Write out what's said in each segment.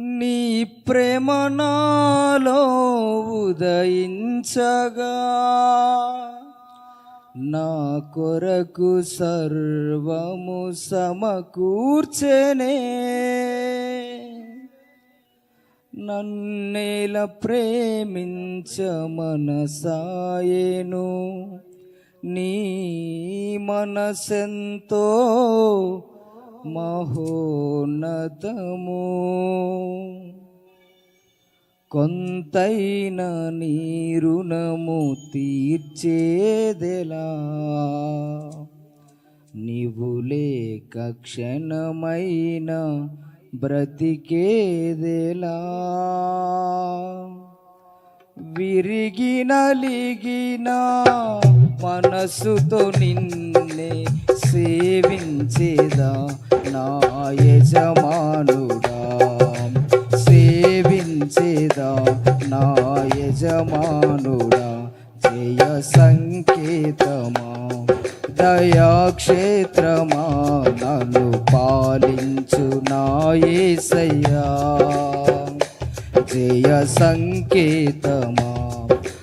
నీ ప్రేమ నాలో ఉదయించగా నా కొరకు సర్వము సమకూర్చనే. నన్నేల ప్రేమించ మనసాయేను నీ మనసెంతో మహోన్నతము. కొంతైన నీరుణము తీర్చేదెలా? నీవు లేక క్షణమైన బ్రతికేదెలా? విరిగినలిగినా మనసుతో నిన్నే సేవించేదా నా యజమానుడా? సేవించేదా నా యజమానుడా? జయ సంకేతమా? దయాక్షేత్రమా? నన్ను పాలించు నా జయ సంకేతమా?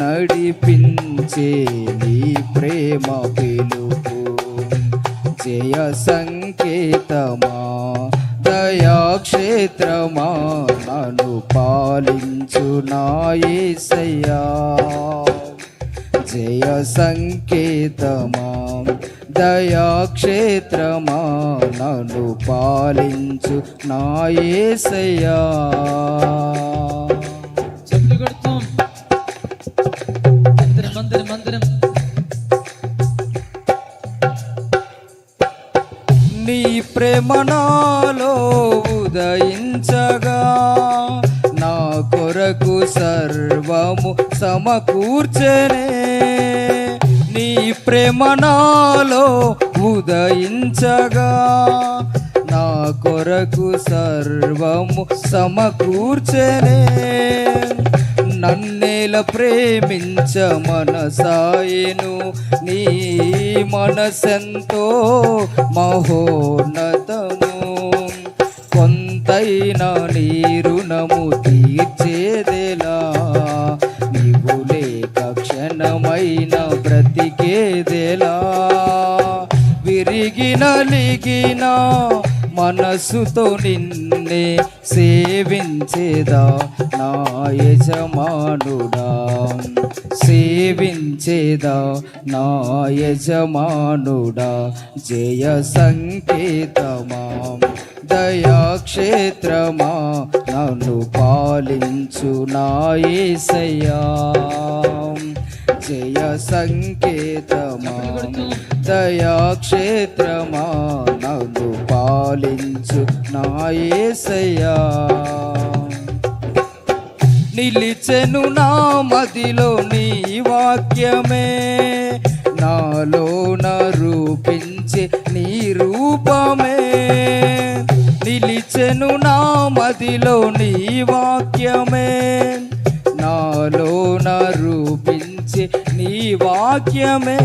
నడిపించే నీ ప్రేమ పిలుపు. జయ సంకేతమా దయాక్షేత్రమా నను పాలించు నాయసయ్యా జయ సంకేతమా దయాక్షేత్రమా నన్ను పాలించు నాయసయ్యా మందిరం మందిరం మందిరం. నీ ప్రేమ నాలో ఉదయించగా నా కొరకు సర్వము సమకూర్చనే. నీ ప్రేమ నాలో ఉదయించగా నా కొరకు సర్వము సమకూర్చనే. ప్రేమించ మనసాయను. నీ మనసెంతో మహోన్నతము. కొంతైన నీ రుణము తీర్చేదేలా. నీవు లేక క్షణమైన బ్రతికేదేలా. విరిగిన లిగినా మనసుతో నిన్నే సేవించేదా నా యజమానుడా? సేవించేదా నా యజమానుడా? జయ సంకేతమా? దయాక్షేత్రమా? నన్ను పాలించు నా యేసయ్యా జయ సంకేతమా? దయాక్షేత్రమా? పాలించు నా ఏసయ్యా. నిలిచెను నా మదిలో నీ వాక్యమే. నాలో రూపించి నీ రూపమే. నిలిచెను నా మదిలో నీ వాక్యమే. నాలో రూపించి నీ వాక్యమే.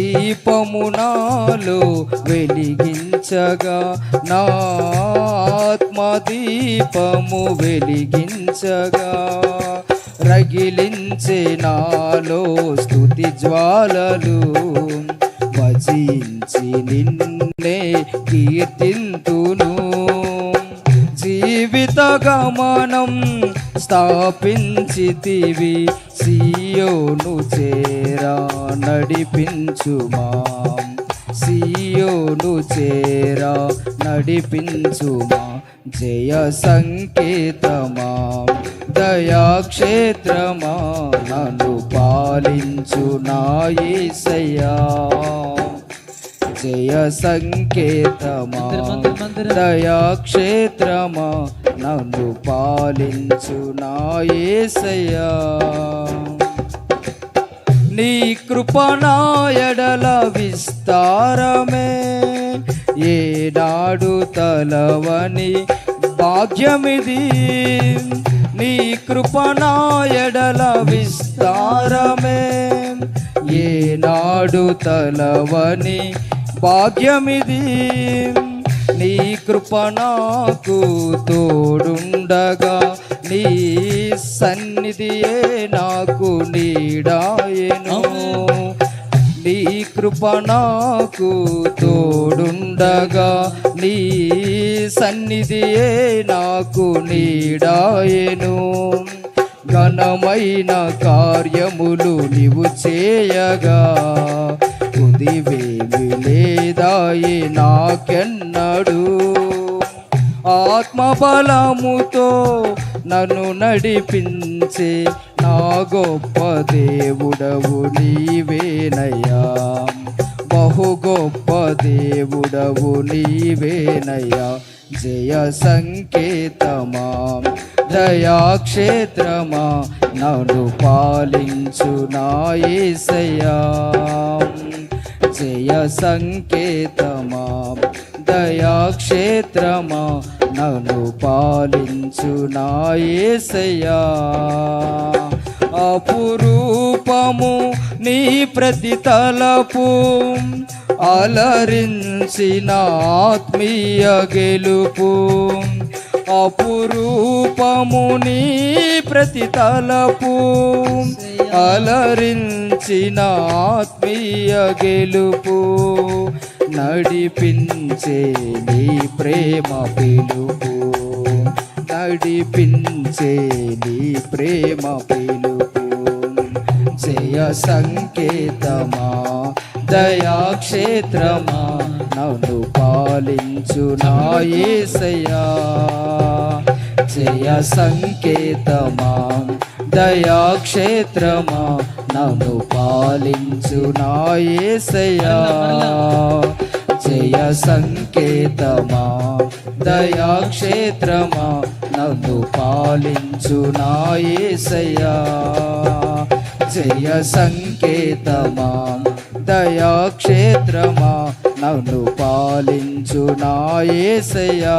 దీపము నాలో వెలిగించగా నా ఆత్మ దీపము వెలిగించగా. రగిలించే నాలో స్థుతి జ్వాలలు భజించి నిన్నే కీర్తింతును. జీవిత గమనం స్థాపించితివి సియోను చేరా నడిపించుమా. సియోను చేరా నడిపించుమా. జయ సంకేతమా. దయాక్షేత్రమా నన్ను పాలించు నా యేసయ్యా జయ సంకేతమా. దయాక్షేత్రమా నన్ను పాలించు నా యేసయ్యా నీ కృపణాయడల విస్తారమే. ఏనాడు తలవని భాగ్యమిది. నీ కృపణాయడల విస్తారమే. ఏనాడు తలవని భాగ్యమిది. నీ కృపణకు తోడుండగా నీ సన్నిధియే నాకు నీడాయను. నీ కృప నాకు తోడుండగా నీ సన్నిధియే నాకు నీడాయను. ఘనమైన కార్యములు నీవు చేయగా కుదివేమి లేదాయి నాకెన్నడు. ఆత్మబలముతో నన్ను నడిపించే నా గొప్ప దేవుడవు నీవేనయ్యా. బహు గొప్ప దేవుడవు నీవేనయ్యా. జయ సంకేతమా దయాక్షేత్రమా నన్ను పాలించు నాయసయ్యా జయ సంకేతమా దయాక్షేత్రమా నన్ను పాలించు నా అపురూపము నీ ప్రతి తలపు అలరించిన ఆత్మీయ గెలుపు. అపురూపము నీ ప్రతి తలపు అలరించిన ఆత్మీయ గెలుపు. నడిపించే నీ ప్రేమ పిలుపు. నడిపించే నీ ప్రేమ పిలుపు. జయ సంకేతమా దయాక్షేత్రమా నన్ను పాలించు నాయసయా యేసయ్యా సంకేతమా దయాక్షేత్రమా నన్ను పాలించు నాయసయా జయ సంకేతమా దయాక్షేత్రమా నన్ను పాలించు నాయసయా జయ సంకేతమా దయాక్షేత్రమా నన్ను పాలించు నాయసయా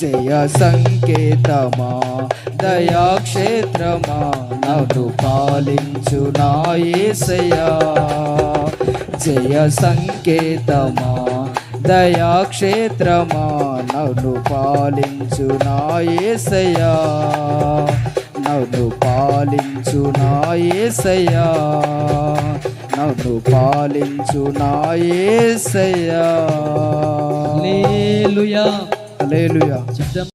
జయ సంకేతమా దయాక్షేత్రమా నడు పాలించు నాయసయా జయ సంకేతమా దయాక్షేత్రమా నడు పాలించు నాయసయా యేసయ్యా నన్ను పాలించు నా యేసయ్యా నన్ను పాలించు నా లేలుయా Hallelujah.